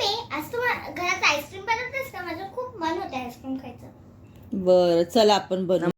Mummy आज तू घरात ice cream बनवतेस का? माझं खूप मन होतं आईस्क्रीम खायचं. बरं चला आपण बनवू.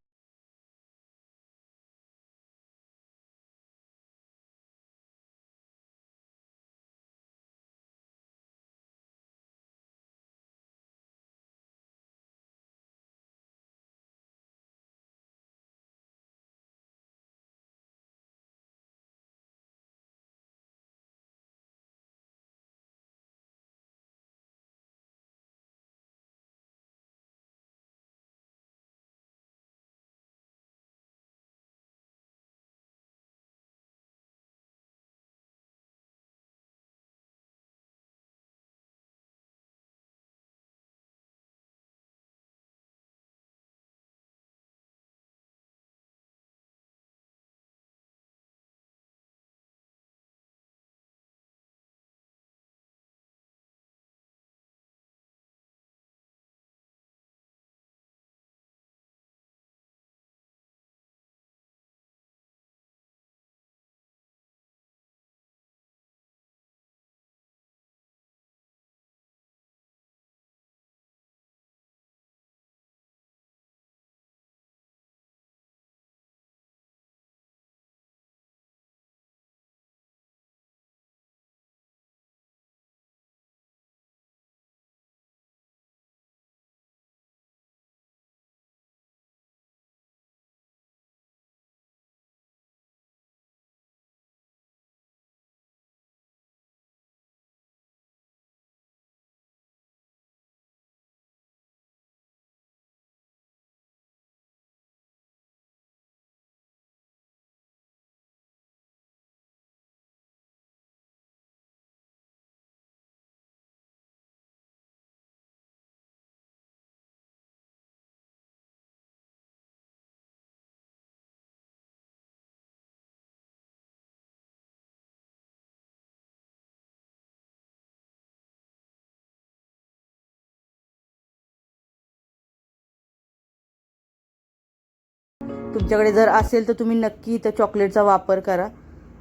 तुमच्याकडे जर असेल तर तुम्ही नक्की इथं चॉकलेटचा वापर करा.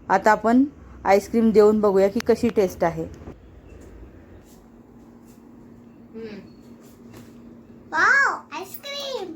आता आपण आईस्क्रीम देऊन बघूया की कशी टेस्ट आहे. आईस्क्रीम.